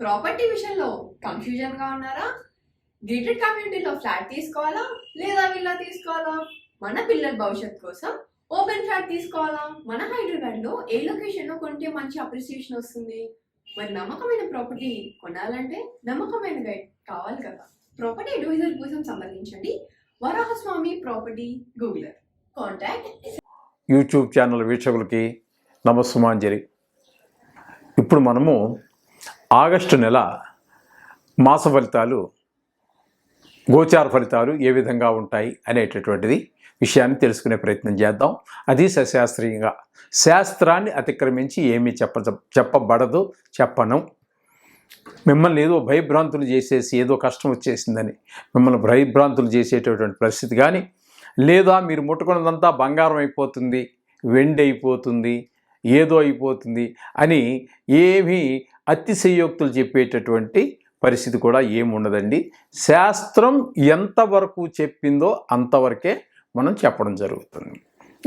Property విషయంలో కన్ఫ్యూజన్గా ఉన్నారా? Grated కమ్యూనిటీలో ఫ్లాట్ తీసుకోవాలా? లేదా విల్లా తీసుకోవాలా? మన పిల్లల భవిష్యత్ కోసం ఓపెన్ ఫ్లాట్ తీసుకోవాలా? మన హైదరాబాద్లో ఏ లొకేషన్లో కొంటే మంచి అప్రిసియేషన్ వస్తుంది? మరి నమ్మకమైన ప్రాపర్టీ కొనాలంటే నమ్మకమైన గైడ్ కావాలి కదా. ప్రాపర్టీ అడ్వైజర్ కోసం సంబంధించండి వరాహస్వామి ప్రాపర్టీ గూగులర్ కాంటాక్ట్ యూట్యూబ్ ఛానల్ వీక్షకులకి నమస్సుమాంజలి ఇప్పుడు మనము ఆగస్టు నెల మాస ఫలితాలు గోచార ఫలితాలు ఏ విధంగా ఉంటాయి అనేటటువంటిది విషయాన్ని తెలుసుకునే ప్రయత్నం చేద్దాం. అది సశాస్త్రీయంగా. శాస్త్రాన్ని అతిక్రమించి ఏమీ చెప్ప చెప్పబడదు చెప్పను. మిమ్మల్ని ఏదో భయభ్రాంతులు చేసేసి ఏదో కష్టం వచ్చేసిందని మిమ్మల్ని భయభ్రాంతులు చేసేటటువంటి పరిస్థితి కానీ లేదా మీరు ముట్టుకున్నదంతా బంగారం అయిపోతుంది వెండి అయిపోతుంది ఏదో అయిపోతుంది అని ఏమీ అతిశయోక్తులు చెప్పేటటువంటి పరిస్థితి కూడా ఏముండదండి. శాస్త్రం ఎంతవరకు చెప్పిందో అంతవరకే మనం చెప్పడం జరుగుతుంది.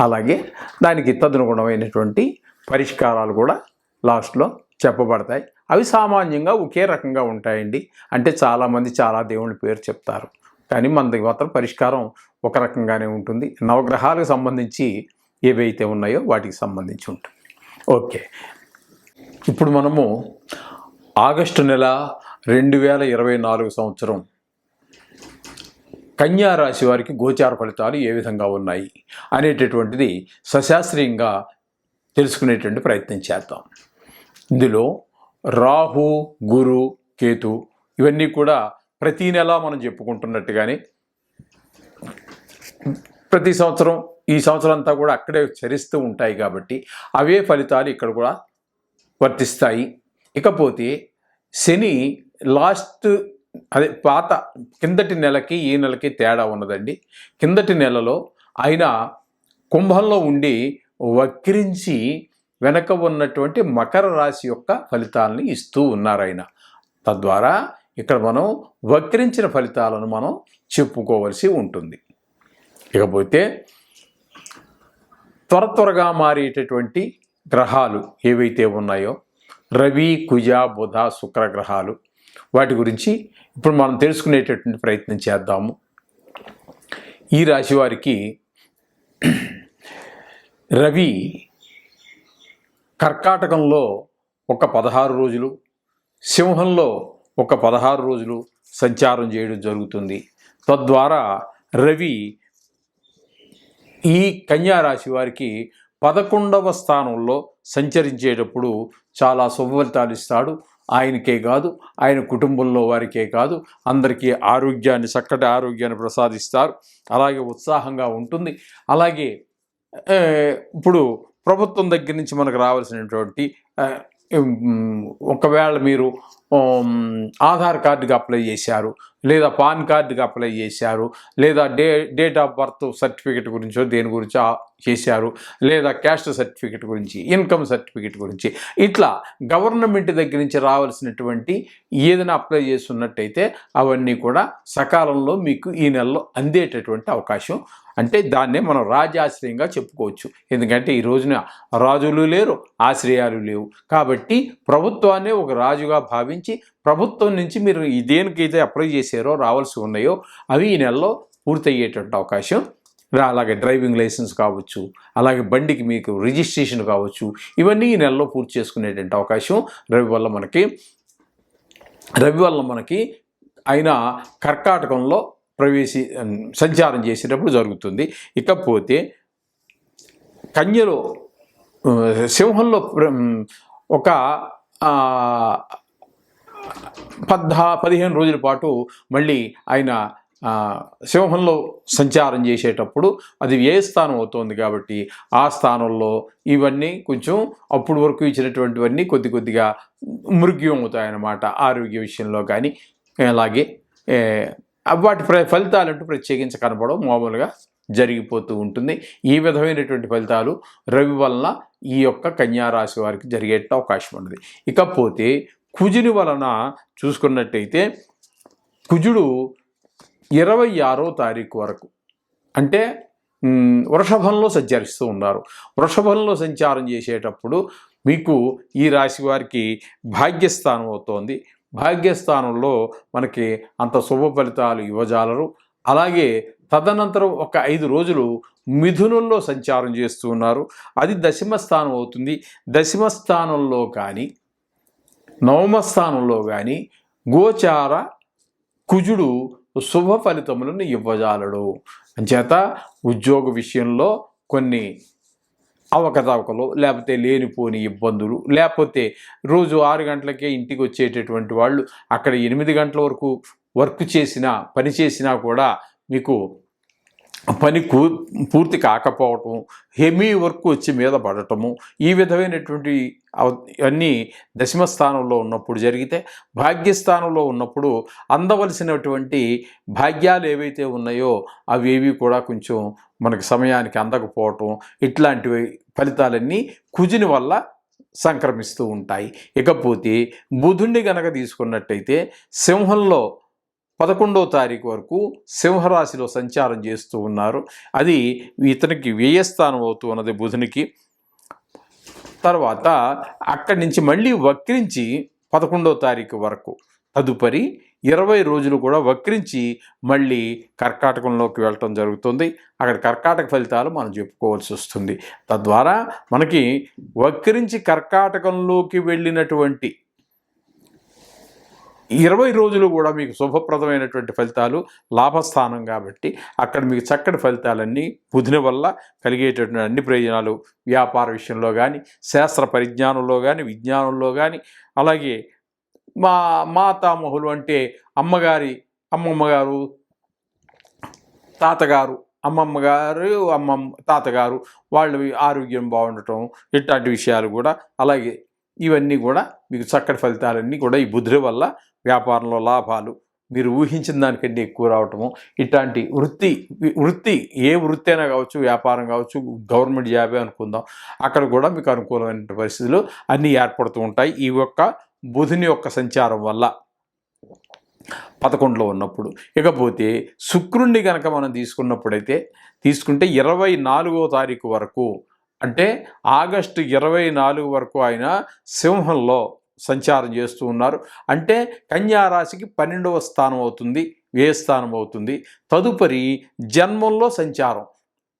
అలాగే దానికి తదనుగుణమైనటువంటి పరిష్కారాలు కూడా లాస్ట్లో చెప్పబడతాయి. అవి సామాన్యంగా ఒకే రకంగా ఉంటాయండి. అంటే చాలామంది చాలా దేవుళ్ళ పేరు చెప్తారు. కానీ మన మాత్రం పరిష్కారం ఒక రకంగానే ఉంటుంది. నవగ్రహాలకు సంబంధించి ఏవైతే ఉన్నాయో వాటికి సంబంధించి ఉంటుంది. ఓకే. ఇప్పుడు మనము ఆగస్టు నెల రెండు వేల ఇరవై నాలుగు సంవత్సరం. కన్యా రాశి వారికి గోచార ఫలితాలు ఏ విధంగా ఉన్నాయి అనేటటువంటిది సశాస్త్రీయంగా తెలుసుకునేటువంటి ప్రయత్నం చేద్దాం. ఇందులో రాహు గురు కేతు ఇవన్నీ కూడా ప్రతి నెల మనం చెప్పుకుంటున్నట్టుగానే ప్రతి సంవత్సరం ఈ సంవత్సరం అంతా కూడా అక్కడే చరిస్తూ ఉంటాయి కాబట్టి అవే ఫలితాలు ఇక్కడ కూడా వర్తిస్తాయి. ఇకపోతే శని లాస్ట్ అదే పాత కిందటి నెలకి ఈ నెలకి తేడా ఉన్నదండి. కిందటి నెలలో ఆయన కుంభంలో ఉండి వక్రించి వెనక ఉన్నటువంటి మకర రాశి యొక్క ఫలితాలని ఇస్తూ ఉన్నారు ఆయన. తద్వారా ఇక్కడ మనం వక్రించిన ఫలితాలను మనం చెప్పుకోవలసి ఉంటుంది. ఇకపోతే త్వర త్వరగా మారేటటువంటి గ్రహాలు ఏవైతే ఉన్నాయో రవి కుజ బుధ శుక్ర గ్రహాలు వాటి గురించి ఇప్పుడు మనం తెలుసుకునేటటువంటి ప్రయత్నం చేద్దాము. ఈ రాశి వారికి రవి కర్కాటకంలో ఒక పదహారు రోజులు సింహంలో ఒక పదహారు రోజులు సంచారం చేయడం జరుగుతుంది. తద్వారా రవి ఈ కన్యా రాశి వారికి పదకొండవ స్థానంలో సంచరించేటప్పుడు చాలా శుభఫలితాలు ఇస్తాడు. ఆయనకే కాదు ఆయన కుటుంబంలో వారికే కాదు అందరికీ ఆరోగ్యాన్ని చక్కటి ఆరోగ్యాన్ని ప్రసాదిస్తారు. అలాగే ఉత్సాహంగా ఉంటుంది. అలాగే ఇప్పుడు ప్రభుత్వం దగ్గర నుంచి మనకు రావాల్సినటువంటి ఒకవేళ మీరు ఆధార్ కార్డుకి అప్లై చేశారు లేదా పాన్ కార్డుకి అప్లై చేశారు లేదా day date of birth certificate గురించో దేని గురించో చేశారు లేదా క్యాస్ట్ సర్టిఫికేట్ గురించి ఇన్కమ్ సర్టిఫికేట్ గురించి. ఇట్లా గవర్నమెంట్ దగ్గర నుంచి రావాల్సినటువంటి ఏదైనా అప్లై చేస్తున్నట్టయితే అవన్నీ కూడా సకాలంలో మీకు ఈ నెలలో అందేటటువంటి అవకాశం. అంటే దాన్నే మనం రాజాశ్రయంగా చెప్పుకోవచ్చు. ఎందుకంటే ఈ రోజున రాజులు లేరు ఆశ్రయాలు లేవు. కాబట్టి ప్రభుత్వాన్ని ఒక రాజుగా భావించి ప్రభుత్వం నుంచి మీరు దేనికైతే అప్లై చేశారో రావాల్సి ఉన్నాయో అవి ఈ నెలలో పూర్తయ్యేటువంటి అవకాశం. అలాగే డ్రైవింగ్ లైసెన్స్ కావచ్చు అలాగే బండికి మీకు రిజిస్ట్రేషన్ కావచ్చు ఇవన్నీ ఈ నెలలో పూర్తి చేసుకునేటువంటి అవకాశం. రవి వల్ల మనకి రవి వల్ల మనకి ఆయన కర్కాటకంలో ప్రవేశి సంచారం చేసేటప్పుడు జరుగుతుంది. ఇకపోతే కన్యలో సింహంలో ప్ర- ఒక పద్దా పదిహేను రోజుల పాటు మళ్ళీ ఆయన సింహంలో సంచారం చేసేటప్పుడు అది ఏ స్థానం అవుతోంది కాబట్టి ఆ స్థానంలో ఇవన్నీ కొంచెం అప్పుడు వరకు ఇచ్చినటువంటివన్నీ కొద్ది కొద్దిగా మృగ్యం అవుతాయన్నమాట ఆరోగ్య విషయంలో కానీ అలాగే వాటి ఫలితాలు అంటూ ప్రత్యేకించి కనపడవు మామూలుగా జరిగిపోతూ ఉంటుంది. ఈ విధమైనటువంటి ఫలితాలు రవి వలన ఈ యొక్క కన్యారాశి వారికి జరిగే అవకాశం ఉన్నది ఇకపోతే కుజుని వలన చూసుకున్నట్టయితే కుజుడు ఇరవై ఆరో తారీఖు వరకు అంటే వృషభంలో సంచరిస్తూ ఉన్నారు. వృషభంలో సంచారం చేసేటప్పుడు మీకు ఈ రాశి వారికి భాగ్యస్థానం అవుతోంది. భాగ్యస్థానంలో మనకి అంత శుభ ఫలితాలు ఇవ్వజాలరు. అలాగే తదనంతరం ఒక ఐదు రోజులు మిథునుల్లో సంచారం చేస్తూ ఉన్నారు. అది దశమ స్థానం అవుతుంది. దశమ స్థానంలో కానీ నవమ స్థానంలో కానీ గోచార కుజుడు శుభ ఫలితములను ఇవ్వజాలడు. అంచేత ఉద్యోగ విషయంలో కొన్ని అవకతవకలు లేకపోతే లేనిపోని ఇబ్బందులు లేకపోతే రోజు ఆరు గంటలకే ఇంటికి వచ్చేటటువంటి వాళ్ళు అక్కడ ఎనిమిది గంటల వరకు వర్క్ చేసినా పని చేసినా కూడా మీకు పని కూ పూర్తి కాకపోవటం హెమీ వర్క్ వచ్చి మీద పడటము ఈ విధమైనటువంటి అన్నీ దశమ స్థానంలో ఉన్నప్పుడు జరిగితే భాగ్యస్థానంలో ఉన్నప్పుడు అందవలసినటువంటి భాగ్యాలు ఏవైతే ఉన్నాయో అవేవి కూడా కొంచెం మనకి సమయానికి అందకపోవటం ఇట్లాంటివి ఫలితాలన్నీ కుజిని వల్ల సంక్రమిస్తూ ఉంటాయి. ఇకపోతే బుధుణ్ణి గనక తీసుకున్నట్టయితే సింహంలో పదకొండవ తారీఖు వరకు సింహరాశిలో సంచారం చేస్తూ ఉన్నారు. అది ఇతనికి వ్యయస్థానం అవుతూ ఉన్నది బుధునికి. తర్వాత అక్కడి నుంచి మళ్ళీ వక్రించి పదకొండవ తారీఖు వరకు. తదుపరి ఇరవై రోజులు కూడా వక్రించి మళ్ళీ కర్కాటకంలోకి వెళ్ళటం జరుగుతుంది. అక్కడ కర్కాటక ఫలితాలు మనం చెప్పుకోవాల్సి వస్తుంది. తద్వారా మనకి వక్రించి కర్కాటకంలోకి వెళ్ళినటువంటి ఇరవై రోజులు కూడా మీకు శుభప్రదమైనటువంటి ఫలితాలు లాభస్థానం కాబట్టి అక్కడ మీకు చక్కటి ఫలితాలన్నీ బుధిన వల్ల కలిగేటటువంటి అన్ని ప్రయోజనాలు వ్యాపార విషయంలో కానీ శాస్త్ర పరిజ్ఞానంలో కానీ విజ్ఞానంలో కానీ అలాగే మా మాతామహులు అంటే అమ్మగారి అమ్మమ్మగారు తాతగారు అమ్మమ్మ గారు అమ్మమ్మ తాతగారు వాళ్ళ ఆరోగ్యం బాగుండటం ఇట్లాంటి విషయాలు కూడా అలాగే ఇవన్నీ కూడా మీకు చక్కటి ఫలితాలన్నీ కూడా ఈ బుద్ధి వల్ల వ్యాపారంలో లాభాలు మీరు ఊహించిన దానికంటే ఎక్కువ రావటము ఇట్లాంటి వృత్తి వృత్తి ఏ వృత్తి అయినా కావచ్చు వ్యాపారం కావచ్చు గవర్నమెంట్ జాబే అనుకుందాం అక్కడ కూడా మీకు అనుకూలమైన పరిస్థితులు అన్నీ ఏర్పడుతూ ఉంటాయి. ఈ యొక్క బుధుని యొక్క సంచారం వల్ల పదకొండులో ఉన్నప్పుడు. ఇకపోతే శుక్రుణ్ణి కనుక మనం తీసుకున్నప్పుడైతే తీసుకుంటే ఇరవై నాలుగో తారీఖు వరకు అంటే ఆగస్టు ఇరవై నాలుగు వరకు ఆయన సింహంలో సంచారం చేస్తూ ఉన్నారు. అంటే కన్యారాశికి పన్నెండవ స్థానం అవుతుంది వ్యయ స్థానం అవుతుంది? తదుపరి జన్మంలో సంచారం.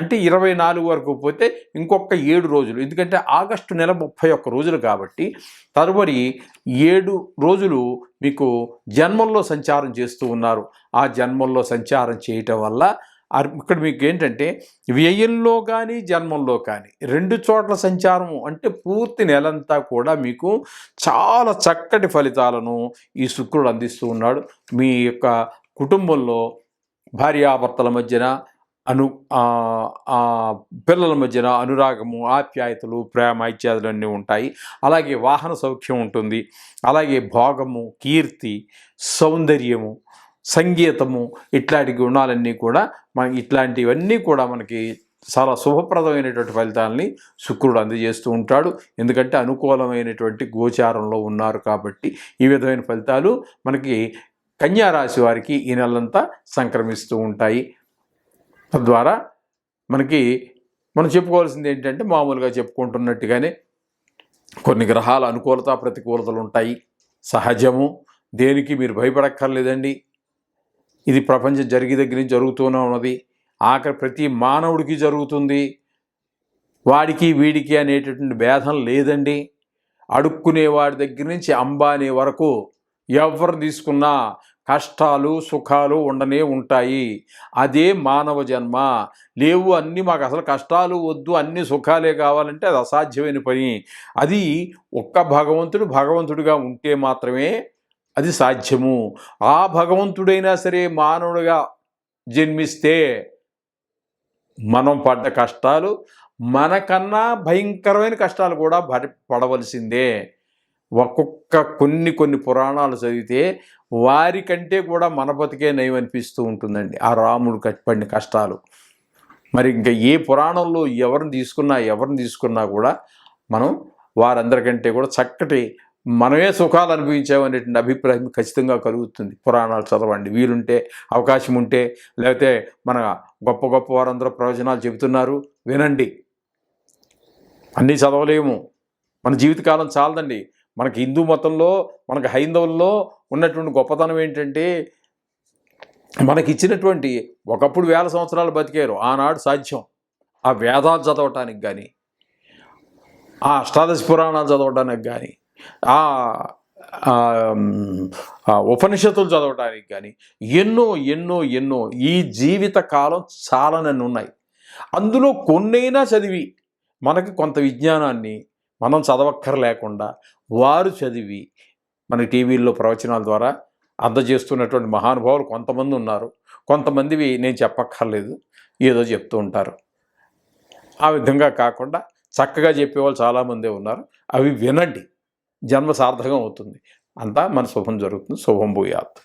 అంటే ఇరవై నాలుగు వరకు పోతే ఇంకొక ఏడు రోజులు. ఎందుకంటే ఆగస్టు నెల ముప్పై ఒక్క రోజులు కాబట్టి తదుపరి ఏడు రోజులు మీకు జన్మంలో సంచారం చేస్తూ ఉన్నారు. ఆ జన్మంలో సంచారం చేయటం వల్ల ఇక్కడ మీకు ఏంటంటే వ్యయంలో కానీ జన్మంలో కానీ రెండు చోట్ల సంచారం అంటే పూర్తి నెలంతా కూడా మీకు చాలా చక్కటి ఫలితాలను ఈ శుక్రుడు అందిస్తూ ఉన్నాడు. మీ యొక్క కుటుంబంలో భార్యాభర్తల మధ్యన అను పిల్లల మధ్యన అనురాగము ఆప్యాయతలు ప్రేమ ఇత్యాదులు అన్నీ ఉంటాయి. అలాగే వాహన సౌఖ్యం ఉంటుంది. అలాగే భోగము కీర్తి సౌందర్యము సంగీతము ఇట్లాంటి గుణాలన్నీ కూడా మన ఇట్లాంటివన్నీ కూడా మనకి చాలా శుభప్రదమైనటువంటి ఫలితాలని శుక్రుడు అందజేస్తూ ఉంటాడు. ఎందుకంటే అనుకూలమైనటువంటి గోచారంలో ఉన్నారు కాబట్టి ఈ విధమైన ఫలితాలు మనకి కన్యా రాశి వారికి ఈ నెలంతా సంక్రమిస్తూ ఉంటాయి. తద్వారా మనకి మనం చెప్పుకోవాల్సింది ఏంటంటే మామూలుగా చెప్పుకుంటున్నట్టుగానే కొన్ని గ్రహాల అనుకూలత ప్రతికూలతలు ఉంటాయి. సహజము. దేనికి మీరు భయపడక్కర్లేదండి. ఇది ప్రపంచం జరిగి దగ్గర నుంచి జరుగుతూనే ఉన్నది. ఆఖరి ప్రతి మానవుడికి జరుగుతుంది. వాడికి వీడికి అనేటటువంటి భేదం లేదండి. అడుక్కునే వాడి దగ్గర నుంచి అంబానీ వరకు ఎవరు తీసుకున్నా కష్టాలు సుఖాలు ఉండనే ఉంటాయి. అదే మానవ జన్మ. లేవు అన్నీ మాకు అసలు కష్టాలు వద్దు అన్ని సుఖాలే కావాలంటే అది అసాధ్యమైన పని. అది ఒక్క భగవంతుడు భగవంతుడిగా ఉంటే మాత్రమే అది సాధ్యము. ఆ భగవంతుడైనా సరే మానవుడిగా జన్మిస్తే మనం పడ్డ కష్టాలు మనకన్నా భయంకరమైన కష్టాలు కూడా పడి పడవలసిందే. ఒక్కొక్క కొన్ని కొన్ని పురాణాలు చదివితే వారికంటే కూడా మన బతికే నయమనిపిస్తూ ఉంటుందండి ఆ రాముడు పడిన కష్టాలు. మరి ఇంకా ఏ పురాణంలో ఎవరిని తీసుకున్నా ఎవరిని తీసుకున్నా కూడా మనం వారందరికంటే కూడా చక్కటి మనమే సుఖాలు అనుభవించామనేటువంటి అభిప్రాయం ఖచ్చితంగా కలుగుతుంది. పురాణాలు చదవండి. వీలుంటే అవకాశం ఉంటే లేకపోతే మన గొప్ప గొప్ప వారందరూ ప్రయోజనాలు చెబుతున్నారు. వినండి. అన్నీ చదవలేము. మన జీవితకాలం చాలదండి. మనకి హిందూ మతంలో మనకి హైందవుల్లో ఉన్నటువంటి గొప్పతనం ఏంటంటే మనకి ఇచ్చినటువంటి ఒకప్పుడు వేల సంవత్సరాలు బతికారు. ఆనాడు సాధ్యం. ఆ వేదాలు చదవటానికి కానీ ఆ అష్టాదశ పురాణాలు చదవడానికి కానీ ఆ ఉపనిషత్తులు చదవడానికి కానీ ఎన్నో ఎన్నో ఎన్నో ఈ జీవిత కాలం చాలా నన్ను ఉన్నాయి. అందులో కొన్నైనా చదివి మనకి కొంత విజ్ఞానాన్ని మనం చదవక్కర్లేకుండా వారు చదివి మన టీవీల్లో ప్రవచనాల ద్వారా అందజేస్తున్నటువంటి మహానుభావులు కొంతమంది ఉన్నారు. కొంతమందివి నేను చెప్పక్కర్లేదు ఏదో చెప్తూ ఉంటారు. ఆ విధంగా కాకుండా చక్కగా చెప్పేవాళ్ళు చాలామందే ఉన్నారు. అవి వినండి. జన్మ సార్థకం అవుతుంది. అంతా మన శుభం జరుగుతుంది. శుభం భూయాత్.